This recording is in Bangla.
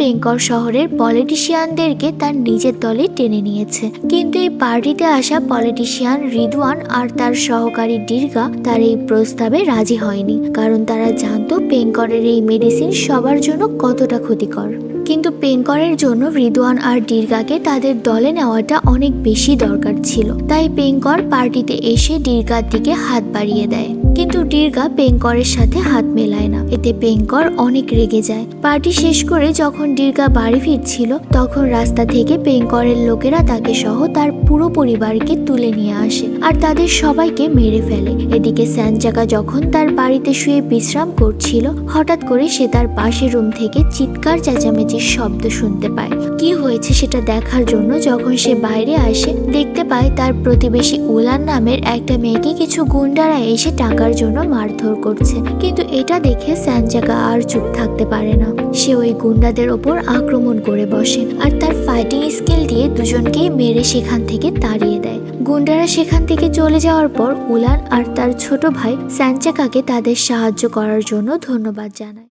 বেঙ্কর শহরের পলিটিশিয়ানদেরকে তার নিজের দলে টেনে নিয়েছে। কিন্তু এই পার্টিতে আসা পলিটিশিয়ান রিদওয়ান আর তার সহকারী ডির্গা তার এই প্রস্তাবে রাজি হয়নি, কারণ তারা জানতো পেঙ্করের এই মেডিসিন সবার জন্য কতটা ক্ষতিকর। কিন্তু পেঙ্করের জন্য রিদওয়ান আর ডির্গাকে তাদের দলে নেওয়াটা অনেক বেশি দরকার ছিল। তাই পেঙ্কর পার্টিতে এসে ডির্গার দিকে হাত বাড়িয়ে দেয়। কিন্তু ডির্গা পেঙ্করের সাথে হাত মেলায় না। এতে পেঙ্কর অনেক রেগে যায়। পার্টি শেষ করে যখন ডির্গা বাড়ি ফিরছিল, তখন রাস্তা থেকে পেঙ্করের লোকেরা তাকে সহ তার পুরো পরিবারকে তুলে নিয়ে আসে আর তাদের সবাইকে মেরে ফেলে। এদিকে স্যানজাকা যখন তার বাড়িতে শুয়ে বিশ্রাম করছিল। হঠাৎ করে সে তার পাশের রুম থেকে চিৎকার, চেঁচামেচির শব্দ শুনতে পায়। কি হয়েছে সেটা দেখার জন্য যখন সে বাইরে আসে, দেখতে পায় তার প্রতিবেশী উলান নামের একটা মেয়েকে কিছু গুন্ডারা এসে টাকার জন্য মারধর করছে। কিন্তু এটা দেখে স্যানচাকা আর চুপ থাকতে পারে না। সে ওই গুন্ডাদের ওপর আক্রমণ করে বসে আর তার ফাইটিং স্কিল দিয়ে দুজনকেই মেরে সেখান থেকে তাড়িয়ে দেয়। গুন্ডারা সেখান থেকে চলে যাওয়ার পর উলান আর তার ছোট ভাই স্যানচাকাকে তাদের সাহায্য করার জন্য ধন্যবাদ জানায়।